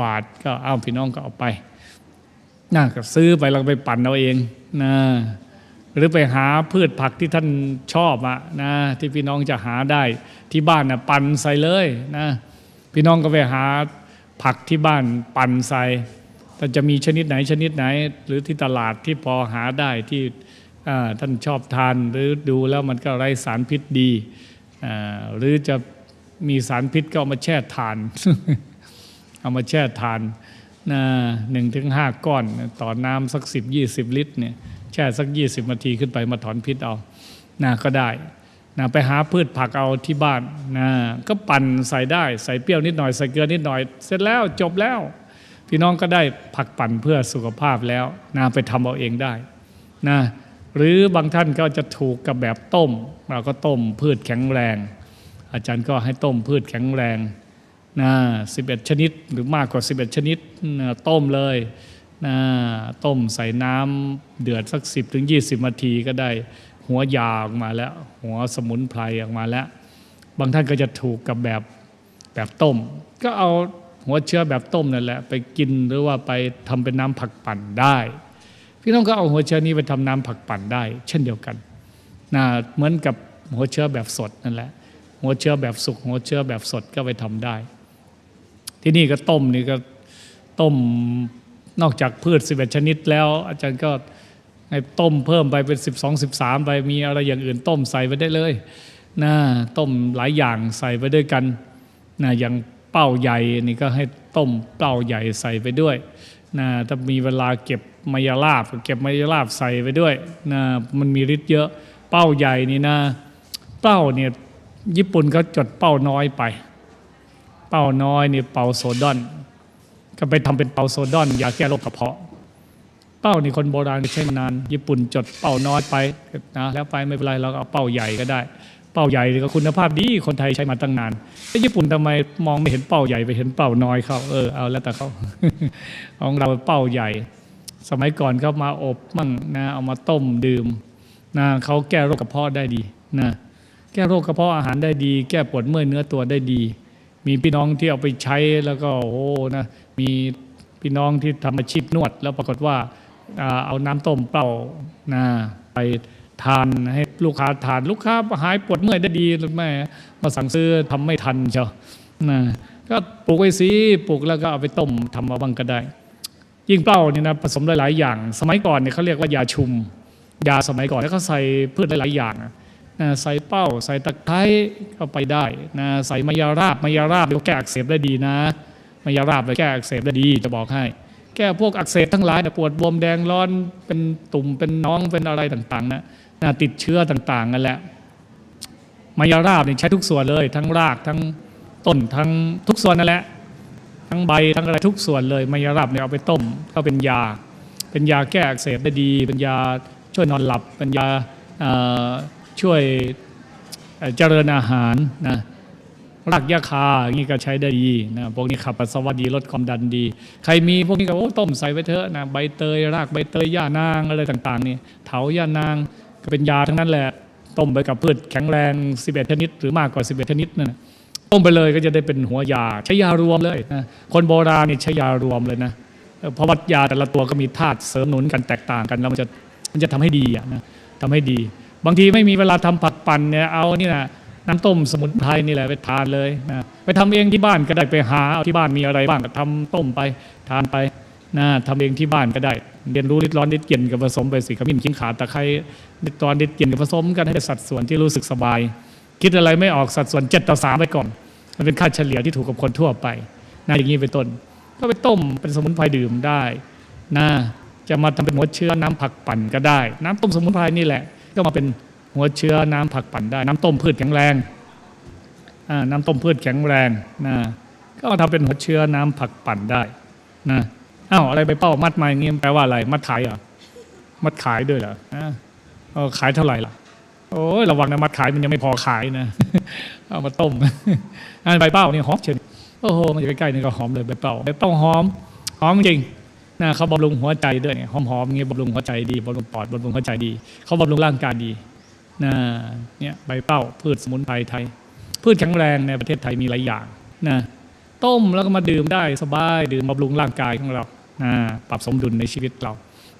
บาทก็เอาพี่น้องก็เอาไปน่าก็ซื้อไปแล้วก็ไปปั่นเอาเองนะหรือไปหาพืชผักที่ท่านชอบอะนะที่พี่น้องจะหาได้ที่บ้านนะปั่นใส่เลยนะพี่น้องก็ไปหาผักที่บ้านปั่นใส่แต่จะมีชนิดไหนชนิดไหน หรือที่ตลาดที่พอหาได้ที่อ่าท่านชอบทานหรือดูแล้วมันก็ไร้สารพิษดีอ่าหรือจะมีสารพิษก็เอามาแช่ทาน เอามาแช่ทานนะหนึ่งถึงห้าก้อนต่อน้ำสักสิบยี่สิบลิตรเนี่ยแช่สักยี่สิบนาทีขึ้นไปมาถอนพิษเอานะก็ได้นะไปหาพืชผักเอาที่บ้านนะก็ปั่นใส่ได้ใส่เปรี้ยวนิดหน่อยใส่เกลือนิดหน่อย เสร็จแล้วจบแล้ว พี่น้องก็ได้ผักปั่นเพื่อสุขภาพแล้วนะไปทำเอาเองได้นะหรือบางท่านก็จะถูกกับแบบต้ม เราก็ต้มพืชแข็งแรง อาจารย์ก็ให้ต้มพืชแข็งแรง นะ11ชนิดหรือมากกว่า 11 ชนิดนะต้มเลยนะต้มใส่น้ำเดือดสัก 10ถึง20นาทีก็ได้ หัวยาออกมาแล้ว หัวสมุนไพรออกมาแล้ว บางท่านก็จะถูกกับแบบแบบต้ม ก็เอาหัวเชื้อแบบต้มนั่นแหละไปกินหรือว่าไปทำเป็นน้ำผักปั่นได้ พี่น้องก็เอาหัวเชื้อนี้ไปทำน้ำผักปั่นได้ เช่นเดียวกันนะเหมือนกับหัวเชื้อแบบสดนั่นแหละ หัวเชื้อแบบสุกหัวเชื้อแบบสดก็ไปทำได้ ที่นี่ก็ต้มนี่ก็ต้มนอกจากพืช 11 ชนิดแล้ว อาจารย์ก็ให้ต้มเพิ่มไปเป็น 12 13 ไปมีอะไรอย่างอื่นต้มใส่ไปได้เลยนะต้มหลายอย่างใส่ไปด้วยกันนะอย่างเป้าใหญ่นี่ก็ให้ต้มเป้าใหญ่ใส่ไปด้วยนะถ้ามีเวลาเก็บมายาลาบเก็บมายาลาบใส่ไปด้วยนะมันมีฤทธิ์เยอะเป้าใหญ่นี่นะเป้าเนี่ยญี่ปุ่นเขาจดเป้าน้อยไป เป้าน้อยนี่เป้าโซดอน ก็ไปทำเป็นเป้าโซดอนยาแก้โรคกระเพาะ เป้านี่คนโบราณใช้นาน ญี่ปุ่นจดเป้าน้อยไปนะแล้วไปไม่เป็นไรเราก็เอาเป้าใหญ่ก็ได้ เป้าใหญ่ก็คุณภาพดีคนไทยใช้มาตั้งนานแต่ญี่ปุ่นทำไมมองไม่เห็นเป้าใหญ่ไปเห็นเป้าน้อยเขาเออเอาแล้วแต่เขาของเราเป้าใหญ่ สมัยก่อนเขามาอบมั่งนะเอามาต้มดื่มนะเขาแก้โรคกระเพาะได้ดีนะแก้โรคกระเพาะอาหารได้ดี แก้ปวดเมื่อยเนื้อตัวได้ดี มีพี่น้องที่เอาไปใช้แล้วก็โอ้นะมีพี่น้องที่ทำอาชีพนวด แล้วปรากฏว่าเอาน้ำต้มเป่านะไปทานให้ลูกค้าทานลูกค้าหายปวดเมื่อยได้ดีหรือไม่มาสั่งซื้อทำไม่ทันเชียวนะก็ปลูกไว้สิปลูกแล้วก็เอาไปต้มทำมาบ้างก็ได้ ยิ่งเปล้านี่นะผสมหลาย ๆ อย่าง สมัยก่อนเนี่ยเขาเรียกว่ายาชุม ยาสมัยก่อนแล้วเขาใส่พืชหลาย ๆ อย่าง นะใส่เป้า ใส่ตะไคร้เข้าไปได้นะใส่มายาราบมายาราบเดี๋ยวแก้อักเสบได้ดีนะ มายาราบไปแก้อักเสบได้ดี จะบอกให้ แก้พวกอักเสบทั้งหลายนะปวดบวมแดงร้อนเป็นตุ่มเป็นน้องเป็นอะไรต่างๆนะนะติดเชื้อต่างๆนั่นแหละมายาราบเนี่ยใช้ทุกส่วนเลย ทั้งรากทั้งต้นทั้งทุกส่วนนั่นแหละทั้งใบทั้งอะไรทุกส่วนเลยมายารับเนี่ยเอาไปต้มก็เป็นยา เป็นยาแก้อักเสบได้ดี เป็นยาช่วยนอนหลับเป็นยา ช่วยเจริญอาหารนะรากยาคาอย่างนี้ก็ใช้ได้ดีนะพวกนี้ขับปัสสาวะดีลดความดันดี ใครมีพวกนี้ก็โอ้ต้มใส่ไปเถอะนะใบเตยรากใบเตยย่านางอะไรต่างๆนี่เถาย่านางก็เป็นยาทั้งนั้นแหละ ต้มไปกับพืชแข็งแรง 11 ชนิด หรือมากกว่า 11 ชนิดนั่นต้มไปเลยก็จะได้เป็นหัวยาใช้ยารวมเลยนะคนโบราณนี่ใช้ยารวมเลยนะเพราะว่ายาแต่ละตัวก็มีธาตุเสริมหนุนกันแตกต่างกันแล้วมันจะมันจะทำให้ดีอะนะทำให้ดี บางทีไม่มีเวลาทำผักปั่นเนี่ยเอานี่นะน้ำต้มสมุนไพรนี่แหละไปทานเลยนะไปทำเองที่บ้านก็ได้ไปหาเอาที่บ้านมีอะไรบ้างก็ทำต้มไปทานไปนะทำเองที่บ้านก็ได้ เรียนรู้ริดร้อนริดเย็นกับผสมไปสิขมิ้นขิงขาตะไคร้ริดร้อนริดเย็นกับผสมกันให้ได้สัดส่วนที่รู้สึกสบาย คิดอะไรไม่ออกสัดส่วน7ต่อ3ไปก่อน มันเป็นค่าเฉลี่ยที่ถูกกับคนทั่วไปนะอย่างนี้เป็นต้น ก็ไปต้มเป็นสมุนไพรดื่มได้นะจะมาทำเป็นหัวเชื้อน้ำผักปั่นก็ได้ น้ำต้มสมุนไพรนี่แหละ ก็มาเป็นหัวเชื้อน้ำผักปั่นได้ น้ำต้มพืชแข็งแรงน้ำต้มพืชแข็งแรงนะก็มาทำเป็นหัวเชื้อน้ำผักปั่นได้นะอ้าวอะไรไปเป้ามัดมาอย่างนี้แปลว่าอะไร มัดขายเหรอมัดขายด้วยเหรออ่าเออขายเท่าไหร่ล่ะโอ้ยระวังนะมัดขายมันยังไม่พอขายนะเอามาต้มอันใบเป้านี่หอมเชียวโอ้โหมันอยู่ใกล้ๆนี่ก็หอมเลยใบเป้าใบเป้าหอมหอมจริง นะเขาบำรุงหัวใจด้วยหอมๆอย่างเงี้ยบำรุงหัวใจดีบำรุงปอดบำรุงหัวใจดี เขาบำรุงร่างกายดีนะเนี่ยใบเป้าพืชสมุนไพรไทย พืชแข็งแรงในประเทศไทยมีหลายอย่างนะต้มแล้วก็มาดื่มได้สบายดื่มบำรุงร่างกายของเรานะปรับสมดุลในชีวิตเรา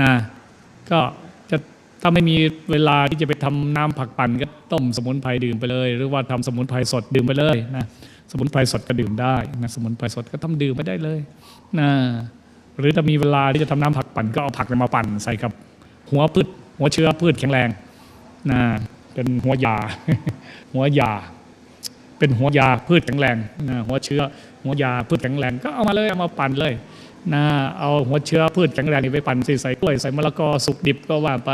นะก็จะถ้าไม่มีเวลาที่จะไปทำน้ำผักปั่นก็ต้มสมุนไพรดื่มไปเลย หรือว่าทำสมุนไพรสดดื่มไปเลยนะสมุนไพรสดก็ดื่มได้นะสมุนไพรสดก็ทำดื่มไปได้เลยนะ หรือถ้ามีเวลาที่จะทำน้ำผักปั่นก็เอาผักมาปั่นใส่กับหัวพืชหัวเชื้อพืชแข็งแรงนะเป็นหัวยา หัวยา เป็นหัวยาพืชแข็งแรงนะหัวเชื้อ หัวยาพืชแข็งแรงก็เอามาเลยเอามาปั่นเลยนะเอาหัวเชื้อพืชแข็งแรงนี่ไปปั่นใสิใส่กล้วยใส่มะละกอสุกดิบก็ว่าไป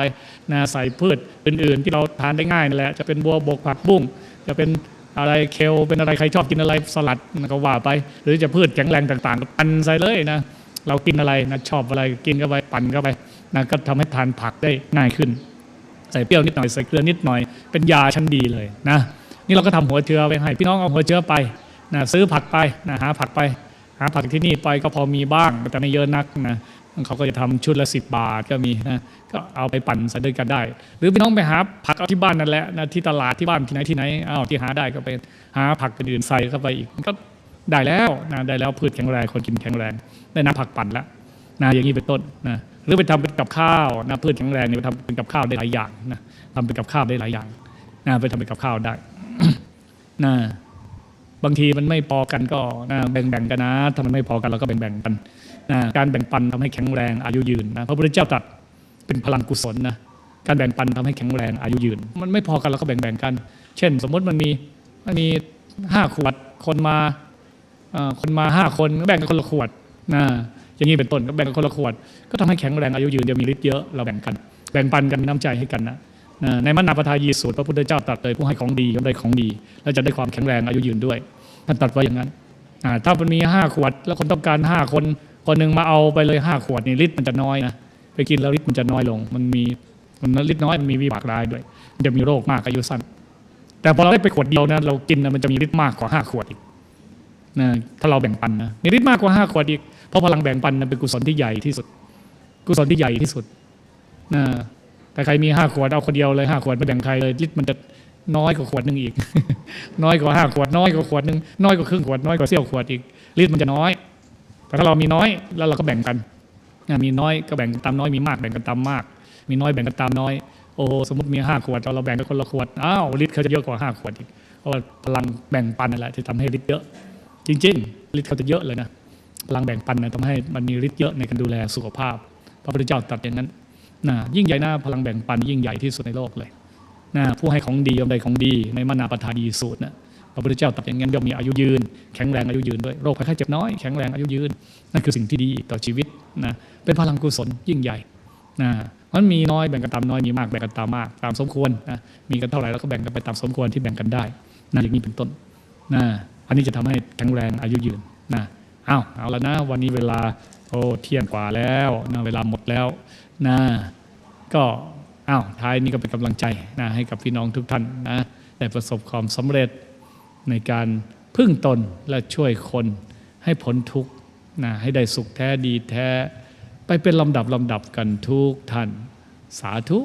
นะใส่พืชอื่น ๆ ที่เราทานได้ง่ายนั่นแหละจะเป็นบัวบกผักบุ้งจะเป็นอะไรเคลเป็นอะไรใครชอบกินอะไรสลัดก็ว่าไป หรือจะพืชแข็งแรงต่างๆก็ปั่นใส่เลยนะ เรากินอะไรนะชอบอะไรกินเข้าไปปั่นเข้าไปนะก็ทำให้ทานผักได้ง่ายขึ้น ใส่เปรี้ยวนิดหน่อยใส่เกลือนิดหน่อย เป็นยาชั้นดีเลยนะนี่เราก็ทำหัวเชื้อไปให้ พี่น้องเอาหัวเชื้อไปนะซื้อผักไปนะหาผักไป หาผักที่นี่ไปก็พอมีบ้างแต่ไม่เยอะนักนะเขาก็จะทำชุดละสิบบาทก็มีนะก็เอาไปปั่นใส่ด้วยกันได้ หรือพี่น้องไปหาผักเอาที่บ้านนั่นแหละนะที่ตลาดที่บ้านที่ไหนที่ไหนอ้าวที่หาได้ก็ไปหาผักอื่นใส่เข้าไปอีกก็ ได้แล้วนะได้แล้วพืชแข็งแรงคนกินแข็งแรง ได้น้ำผักปั่นแล้วนะอย่างนี้เป็นต้นนะหรือไปทำเป็นกับข้าวนะพืชแข็งแรงเนี่ยไปทำเป็นกับข้าวได้หลายอย่างนะทำเป็นกับข้าวได้หลายอย่างนะไปทำเป็นกับข้าวได้นะบางทีมันไม่พอกันก็นะแบ่งๆกันนะถ้ามันไม่พอกันเราก็แบ่งๆกันนะการแบ่งปันทำให้แข็งแรงอายุยืนนะพระพุทธเจ้าตรัสเป็นพลังกุศลนะการแบ่งปันทำให้แข็งแรงอายุยืน มันไม่พอกันเราก็แบ่งๆกัน เช่น สมมติมันมีมันมีห้าขวดคนมา คนมาห้าคนก็แบ่งกันคนละขวดนะอย่างนี้เป็นต้นก็แบ่งกันคนละขวด ก็ทำให้แข็งแรงอายุยืนเดี๋ยวมีฤทธิ์เยอะเราแบ่งกัน แบ่งปันกันมีน้ำใจให้กันนะในมนาปทายีสูตรพระพุทธเจ้าตรัสเลยผู้ให้ของดีย่อมได้ของดี แล้วจะได้ความแข็งแรงอายุยืนด้วยท่านตรัสไว้อย่างนั้นถ้ามันมีห้าขวด แล้วคนต้องการห้าคนคนหนึ่งมาเอาไปเลยห้าขวดนี่ฤทธิ์มันจะน้อยนะไปกินแล้วฤทธิ์มันจะน้อยลง มันมีมันฤทธิ์น้อยมันมีวิบากร้ายด้วยจะมีโรคมากอายุสั้นแต่พอเราได้ไปขวดเดียวนะเรากินนะมันจะมีฤทธิ์มากกว่าห้าขวดอีก นะถ้าเราแบ่งปันนะมีฤทธิ์มากกว่าห้าขวดอีกเพราะพลังแบ่งปันนะเป็นกุศลที่ใหญ่ที่สุด กุศลที่ใหญ่ที่สุดนะแต่ใครมีห้าขวดเอาคนเดียวเลยห้าขวดไม่แบ่งใครเลยฤทธิ์มันจะน้อยกว่าขวดหนึ่งอีก น้อยกว่าห้าขวดน้อยกว่าขวดหนึ่งน้อยกว่าครึ่งขวดน้อยกว่าเสี้ยวขวดอีกฤทธิ์มันจะน้อย แต่ถ้าเรามีน้อยแล้วเราก็แบ่งกันมีน้อยก็แบ่งตามน้อยมีมากแบ่งกันตามมาก มีน้อยแบ่งกันตามน้อยโอ้โหสมมติมีห้าขวดเราเราแบ่งกันคนละขวดอ้าวฤทธิ์เขาจะเยอะกว่าห้าขวดอีกเพราะว่าพลังแบ่งปันนั่นแหละที่ทำให้ฤทธิ์เยอะ จริงๆฤทธิ์เขาจะเยอะเลยนะพลังแบ่งปันนะทำให้มันมีฤทธิ์เยอะในการดูแลสุขภาพ พระพุทธเจ้าตรัสอย่างนั้นนะยิ่งใหญ่นะพลังแบ่งปันยิ่งใหญ่ที่สุดในโลกเลยนะผู้ให้ของดีย่อมได้ของดี ในมนาปทาดีสูตรนะพระพุทธเจ้าตรัสอย่างนั้นย่อมมีอายุยืน แข็งแรงอายุยืนด้วยโรคภัยไข้เจ็บน้อยแข็งแรงอายุยืนนั่นคือสิ่งที่ดีต่อชีวิตนะเป็นพลังกุศลยิ่งใหญ่นะมันมีน้อยแบ่งกันตามน้อยมีมากแบ่งกันตามมากตามสมควรนะมีกันเท่าไหร่แล้วก็แบ่งกันไปตามสมควรที่แบ่งกันได้นะอย่างนี้เป็นต้นนะ อันนี้จะทำให้แข็งแรงอายุยืนนะเอาเอาแล้วนะ วันนี้เวลาโอ้เที่ยงกว่าแล้วนะเวลาหมดแล้วนะก็อ้าวท้ายนี้ก็เป็นกำลังใจนะให้กับพี่น้องทุกท่านนะได้ประสบความสำเร็จในการพึ่งตนและช่วยคนให้พ้นทุกข์นะให้ได้สุขแท้ดีแท้ ไปเป็นลำดับลำดับกันทุกท่าน สาธุ